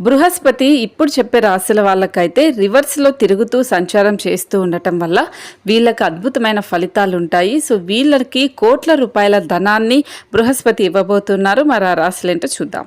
బృహస్పతి ఇప్పుడు చెప్పే రాశుల వాళ్ళకైతే రివర్స్లో తిరుగుతూ సంచారం చేస్తూ ఉండటం వల్ల వీళ్ళకి అద్భుతమైన ఫలితాలు ఉంటాయి సో వీళ్ళకి కోట్ల రూపాయల ధనాన్ని బృహస్పతి ఇవ్వబోతున్నారు. మరి ఆ రాశులేంటో చూద్దాం.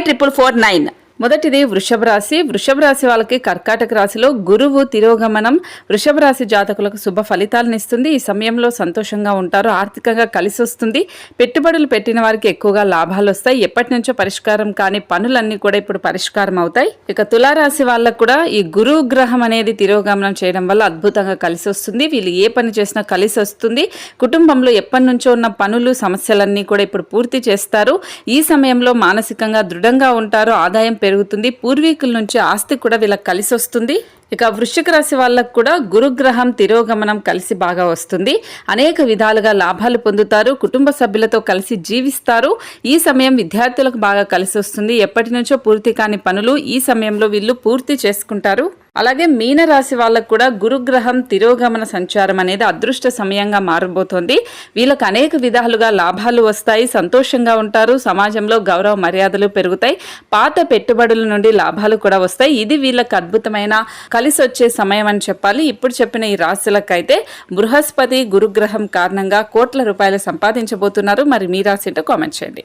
triple four nine మొదటిది వృషభ రాశి. వృషభ రాశి వాళ్ళకి కర్కాటక రాశిలో గురువు తిరోగమనం. వృషభ రాశి జాతకులకు శుభ ఫలితాలను ఇస్తుంది. ఈ సమయంలో సంతోషంగా ఉంటారు ఆర్థికంగా కలిసి వస్తుంది. పెట్టుబడులు పెట్టిన వారికి ఎక్కువగా లాభాలు వస్తాయి. ఎప్పటి నుంచో పరిష్కారం కాని పనులన్నీ కూడా ఇప్పుడు పరిష్కారం అవుతాయి. ఇక తులారాశి వాళ్ళకు కూడా ఈ గురువు గ్రహం అనేది తిరోగమనం చేయడం వల్ల అద్భుతంగా కలిసి వస్తుంది. వీళ్ళు ఏ పని చేసినా కలిసి వస్తుంది. కుటుంబంలో ఎప్పటి నుంచో ఉన్న పనులు సమస్యలన్నీ కూడా ఇప్పుడు పూర్తి చేస్తారు. ఈ సమయంలో మానసికంగా దృఢంగా ఉంటారు. ఆదాయం పెరుగుతుంది. పూర్వీకుల నుంచి ఆస్తి కూడా వీళ్ళకి కలిసి వస్తుంది. ఇక వృశ్చిక రాశి వాళ్ళకు కూడా గురుగ్రహం తిరోగమనం కలిసి బాగా వస్తుంది. అనేక విధాలుగా లాభాలు పొందుతారు. కుటుంబ సభ్యులతో కలిసి జీవిస్తారు. ఈ సమయం విద్యార్థులకు బాగా కలిసి వస్తుంది. ఎప్పటి నుంచో పూర్తి కాని పనులు ఈ సమయంలో వీళ్ళు పూర్తి చేసుకుంటారు. అలాగే మీనరాశి వాళ్ళకు కూడా గురుగ్రహం తిరోగమన సంచారం అనేది అదృష్ట సమయంగా మారబోతోంది. వీళ్ళకి అనేక విధాలుగా లాభాలు వస్తాయి సంతోషంగా ఉంటారు సమాజంలో గౌరవ మర్యాదలు పెరుగుతాయి పాత పెట్టుబడుల నుండి లాభాలు కూడా వస్తాయి. ఇది వీళ్ళకి అద్భుతమైన కలిసి వచ్చే సమయం అని చెప్పాలి. ఇప్పుడు చెప్పిన ఈ రాశులకైతే బృహస్పతి గురుగ్రహం కారణంగా కోట్ల రూపాయలు సంపాదించబోతున్నారు. మరి మీ రాశి కామెంట్ చేయండి.